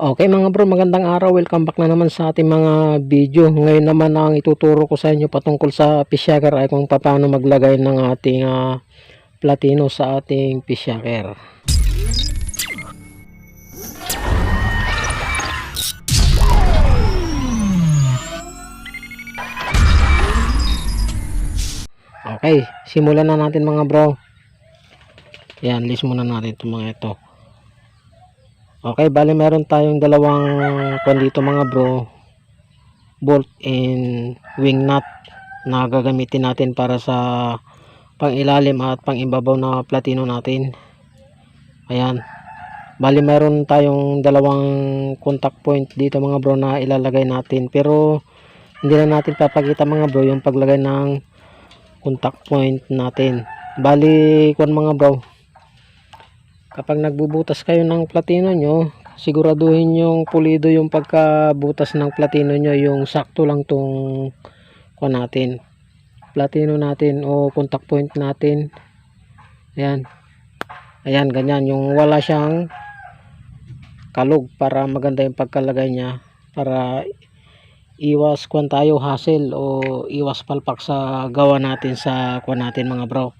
Okay mga bro, magandang araw. Welcome back na naman sa ating mga video. Ngayon naman ang ituturo ko sa inyo patungkol sa pishaker ay kung paano maglagay ng ating ah, platino sa ating pishaker. Okay, simulan na natin mga bro. Yan, list muna natin itong mga ito. Okay, bali meron tayong dalawang kwan dito mga bro. Bolt and wing nut na gagamitin natin para sa pangilalim at pangibabaw na platino natin. Ayan. Bali meron tayong dalawang contact point dito mga bro na ilalagay natin. Pero hindi na natin papakita mga bro yung paglagay ng contact point natin. Bali kwan mga bro kapag nagbubutas kayo ng platino nyo siguraduhin yung pulido yung pagkabutas ng platino nyo yung sakto lang tong kuha natin. Platino natin o contact point natin. Ayan. Ayan ganyan. Yung wala siyang kalog para maganda yung pagkalagay niya para iwas kwan tayo hassle o iwas palpak sa gawa natin sa kuha natin mga bro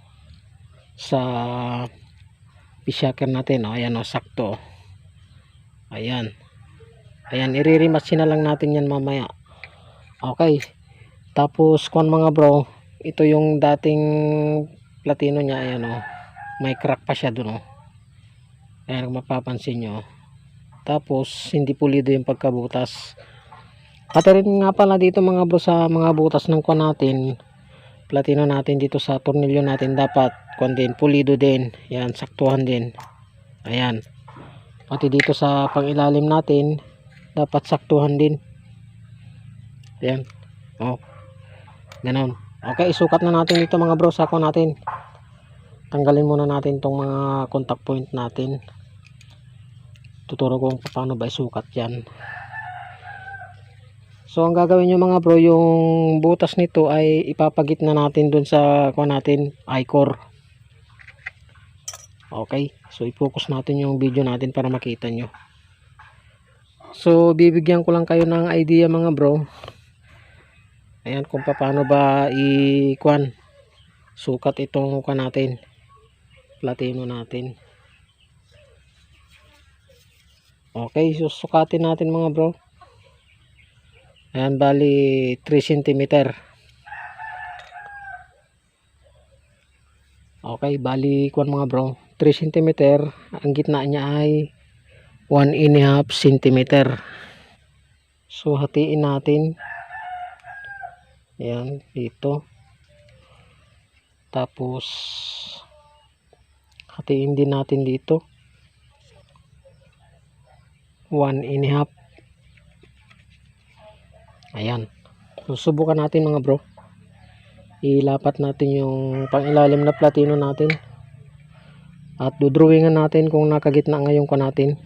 sa pishaker natin oh, ayan oh, sakto. Ayan. Ayan iririmatch na lang natin yan mamaya. Okay. Tapos kung mga bro ito yung dating platino niya. Ayan oh. May crack pa siya dun oh. Ayan mapapansin nyo. Tapos hindi pulido yung pagkabutas. At rin nga pala dito mga bro sa mga butas ng kuha natin platino natin dito sa tornilyo natin dapat kuan din pulido din. Yan saktuhan din. Ayan. Pati dito sa pangilalim natin dapat saktuhan din. Ayan. Oh. Ganon. Okay isukat na natin dito mga bro sako natin. Tanggalin muna natin tong mga contact point natin. Tuturo ko kung paano ba isukat yan. So ang gagawin nyo mga bro, yung butas nito ay ipapagit na natin dun sa kuha natin, i-core. Okay, so i-focus natin yung video natin para makita nyo. So bibigyan ko lang kayo ng idea mga bro. Ayan kung paano ba i-kuan sukat itong kuha natin. Platino natin. Okay, so sukatin natin mga bro. Ayan, bali 3 cm. Okay, bali kuan mga bro. 3 cm. Ang gitna niya ay 1 and half cm. So, hatiin natin. Ayan, dito. Tapos, hatiin din natin dito. 1 and a half Ayan. Susubukan natin mga bro. Ilapat natin yung pangilalim na platino natin. At dudrawingan natin kung nakagitna ngayon ko natin.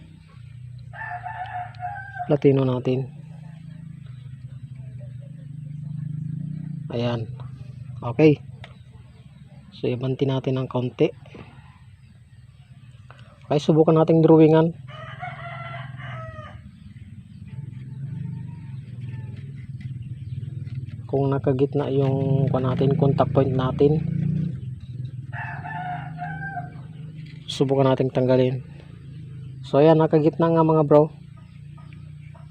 Platino natin. Ayan. Okay. So, ibanti natin ng kaunti. Okay, subukan nating drawingan. kung nakagitna yung natin contact point natin subukan natin tanggalin. So ayan nakagitna nga mga bro.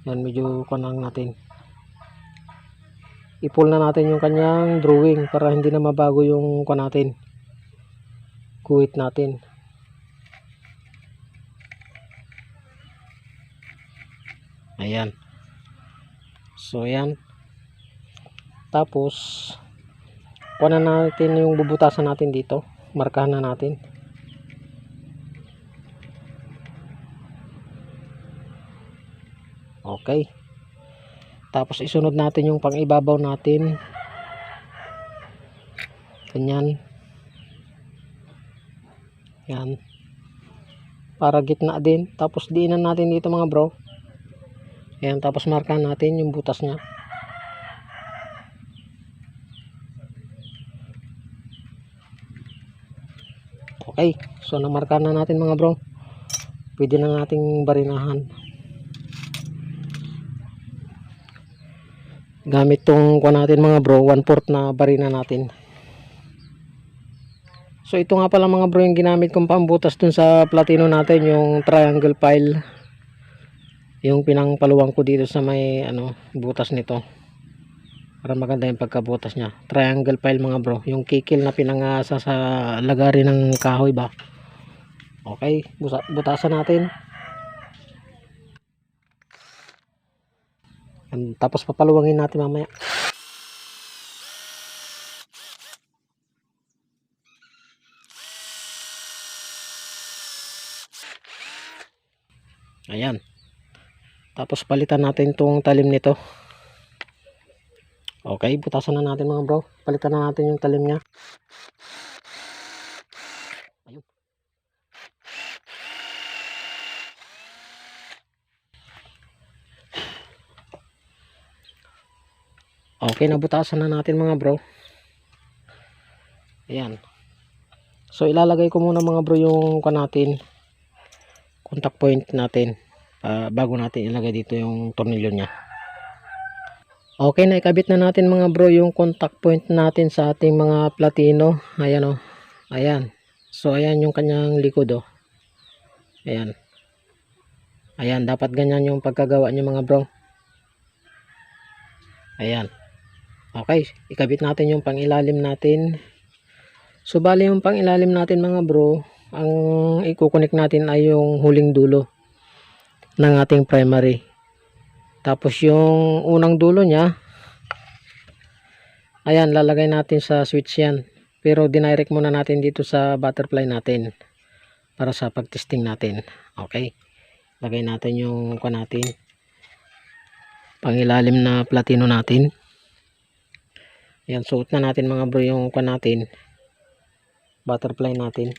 Yan medyo kunang natin. I-pull na natin yung kanyang drawing para hindi na mabago yung kuha natin. Kuwit natin. Ayan. So ayan. Tapos kuha na natin yung bubutasan natin dito. Markahan na natin okay. Tapos isunod natin yung pang ibabaw natin. Ganyan. Yan. Para gitna din. Tapos diinan natin dito mga bro. Yan tapos markahan natin yung butas nya Okay, so namarka na natin mga bro. Pwede na nating barinahan. Gamit tong kuha natin mga bro 1 4 na barina natin. So ito nga pala mga bro yung ginamit kong pambutas dun sa platino natin yung triangle pile. Yung pinangpaluwang ko dito sa may ano butas nito. Para maganda yung pagkabutas niya. Triangle pile mga bro. Yung kikil na pinangasa sa lagari ng kahoy ba? Okay butasan natin Yan, tapos papaluwangin natin mamaya. Ayan. Tapos palitan natin tong talim nito. Okay butasan na natin mga bro. Palitan na natin yung talim niya okay nabutasan na natin mga bro ayan so ilalagay ko muna mga bro yung kan natin contact point natin ah, bago natin ilagay dito yung tornilyo niya Okay, naikabit na natin mga bro yung contact point natin sa ating mga platino. Ayan o. Ayan. So, ayan yung kanyang likod o. Ayan. Ayan, dapat ganyan yung pagkagawa niyo mga bro. Ayan. Okay, ikabit natin yung pangilalim natin. So, bali yung pangilalim natin mga bro, ang ikukunik natin ay yung huling dulo ng ating primary. Tapos yung unang dulo niya, ayan, lalagay natin sa switch yan. Pero dinirect muna natin dito sa butterfly natin para sa pagtesting natin. Okay. Lagay natin yung kwa natin. Pangilalim na platino natin. Ayan, suot na natin mga bro yung kwa natin. Butterfly natin.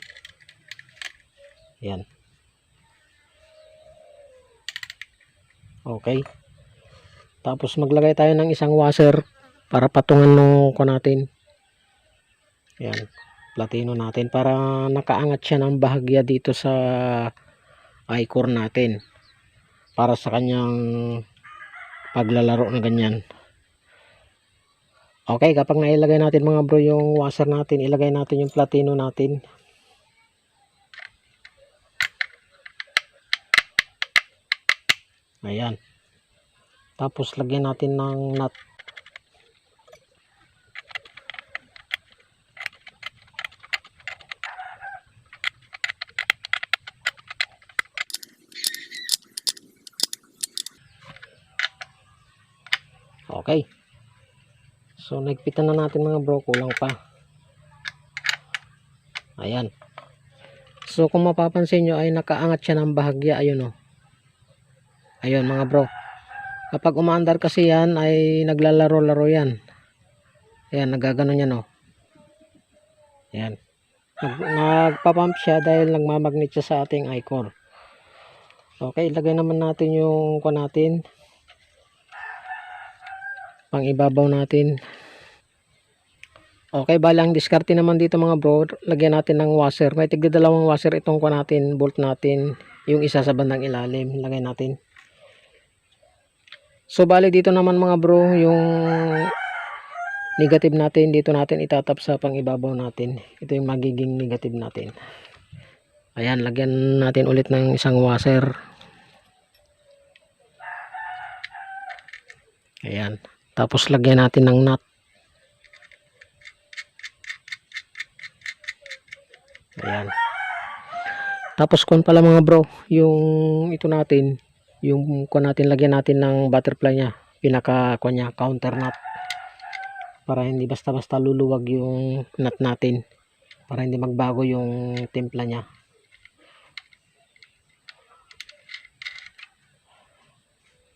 Ayan. Okay. Tapos maglagay tayo ng isang washer para patungan nung ko natin. Yan. Platino natin para nakaangat siya ng bahagya dito sa i-core natin. Para sa kanyang paglalaro na ganyan. Okay, kapag nailagay natin mga bro yung washer natin, ilagay natin yung platino natin. Ayan. Tapos lagyan natin ng nut. Okay. So nagpitan na natin mga bro, kulang pa. Ayan. So kung mapapansin nyo ay nakaangat siya ng bahagya, ayun o. Ayun mga bro. Kapag umaandar kasi yan ay naglalaro-laro yan. Ayan, nagaganon yan o. Ayan. Nag, nagpapump siya dahil nagmamagnet siya sa ating i-core. Okay, ilagay naman natin yung kwa natin. Pang ibabaw natin. Okay, bali ang diskarte naman dito mga bro, lagyan natin ng washer. May tigda dalawang washer itong kwa natin, bolt natin. Yung isa sa bandang ilalim, lagay natin. So bali dito naman mga bro, yung negative natin dito natin itatap sa pangibabaw natin. Ito yung magiging negative natin. Ayan, lagyan natin ulit ng isang washer. Ayan. Tapos lagyan natin ng nut. Ayan. Tapos kung pala mga bro, yung ito natin, yung kung natin lagyan natin ng butterfly niya. Pinaka kung niya counter nut. Para hindi basta-basta luluwag yung nut natin. Para hindi magbago yung timpla niya.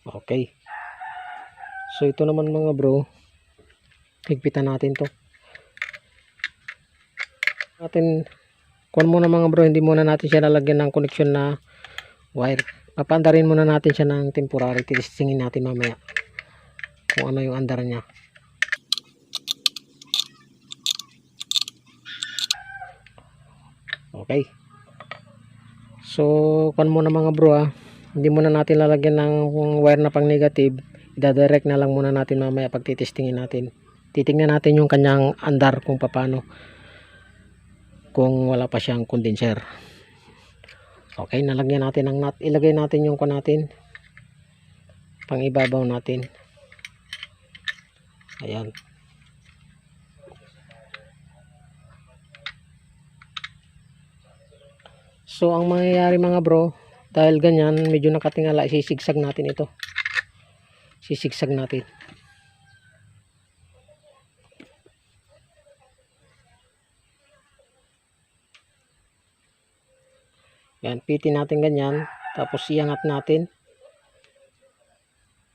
Okay. So ito naman mga bro. Higpitan natin to. Natin kung muna mga bro hindi muna natin siya lalagyan ng connection na wire. Papandarin muna natin siya ng temporary. Titistingin natin mamaya kung ano yung andar niya. Okay. So kung muna mga bro ah. Hindi muna natin lalagyan ng wire na pang negative. Dadirect na lang muna natin mamaya pag titestingin natin. Titingnan natin yung kanyang andar kung paano. Kung wala pa siyang condenser. Okay, nalagyan natin ng nut. Ilagay natin yung ko natin. Pang ibabaw natin. Ayan. So, ang mangyayari mga bro, dahil ganyan, medyo nakatingala, sisigsag natin ito. Sisigsag natin. Yan, pitin natin ganyan. Tapos iangat natin.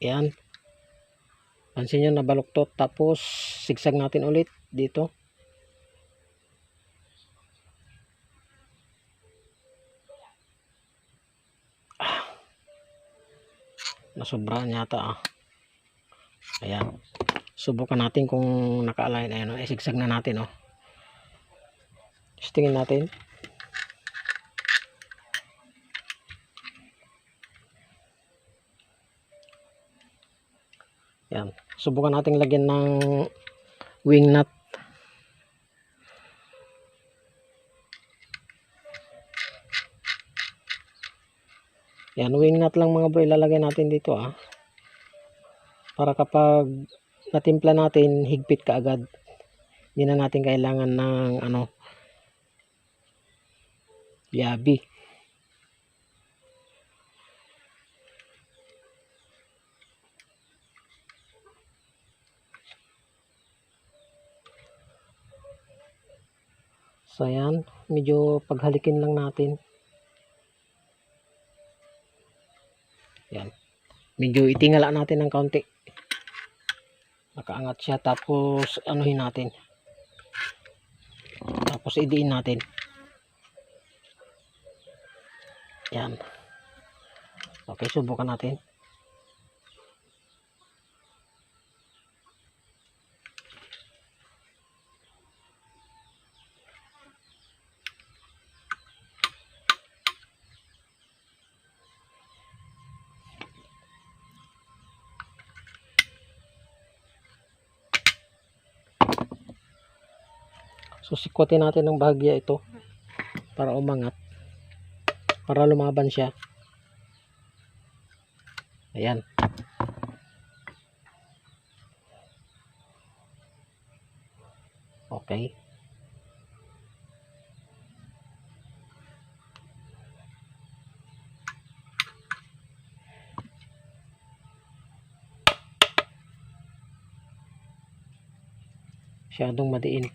Yan. Pansin nyo, nabaluktot. Tapos, sigsag natin ulit dito. nasobrahan yata ah. ayan subukan natin kung naka-align ayan oh. isigsag na natin oh testingin natin yan subukan natin lagyan ng wing nut Yan, wing nut lang mga bro, ilalagay natin dito ah. Para kapag natimpla natin, higpit ka agad. Hindi na natin kailangan ng ano, yabi. So yan, medyo paghalikin lang natin. Yan. Medyo itingala natin ng kaunti. Nakaangat siya tapos anuhin natin. Tapos idiin natin. Yan. Okay, subukan natin. So sikwatin natin ng bahagya ito para umangat. Para lumaban siya. Ayan. Okay. Masyadong madiin.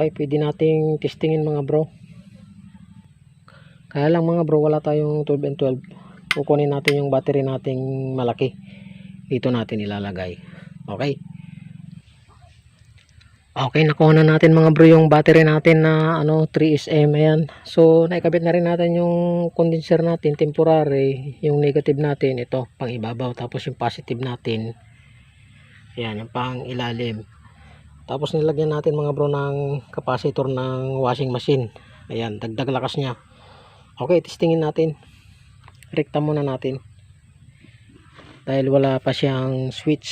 Okay, pwede nating testingin mga bro. Kaya lang mga bro, wala tayong 12 and 12. Kukunin natin yung battery nating malaki. Dito natin ilalagay. Okay. Okay, nakuha na natin mga bro yung battery natin na ano 3SM. Ayan. So, naikabit na rin natin yung condenser natin, temporary. Yung negative natin, ito, pang ibabaw. Tapos yung positive natin, ayan, yung pang ilalim. Tapos nilagyan natin mga bro ng capacitor ng washing machine. Ayan, dagdag lakas niya. Okay, testingin natin. Rekta muna natin. Dahil wala pa siyang switch.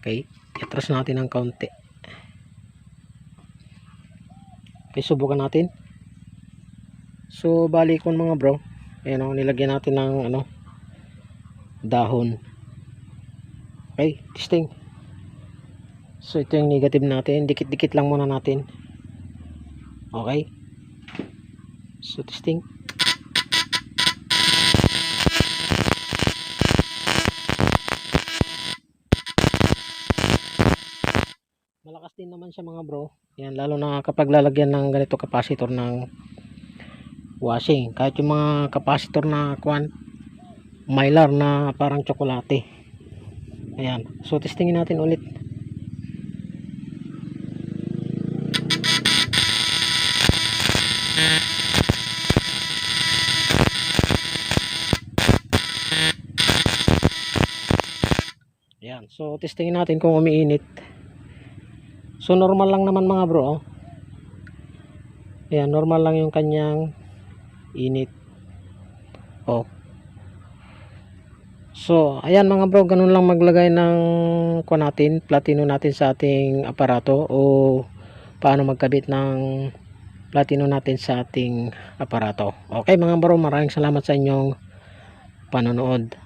Okay, itras natin ng kaunti. Okay, subukan natin. So, bali ko mga bro. Ayan o, nilagyan natin ng ano, dahon. Okay, testing. So ito yung negative natin. Dikit-dikit lang muna natin. Okay. So testing. Malakas din naman siya mga bro. Yan, lalo na kapag lalagyan ng ganito capacitor ng washing. Kahit yung mga capacitor na kwan, mylar na parang tsokolate. Ayan. So testingin natin ulit. Ayan. So, testingin natin kung umiinit. So, normal lang naman mga bro. oh. Ayan, normal lang yung kanyang init. Oh. So, ayan mga bro, ganun lang maglagay ng kuha natin, platino natin sa ating aparato o paano magkabit ng platino natin sa ating aparato. Okay mga bro, maraming salamat sa inyong panonood.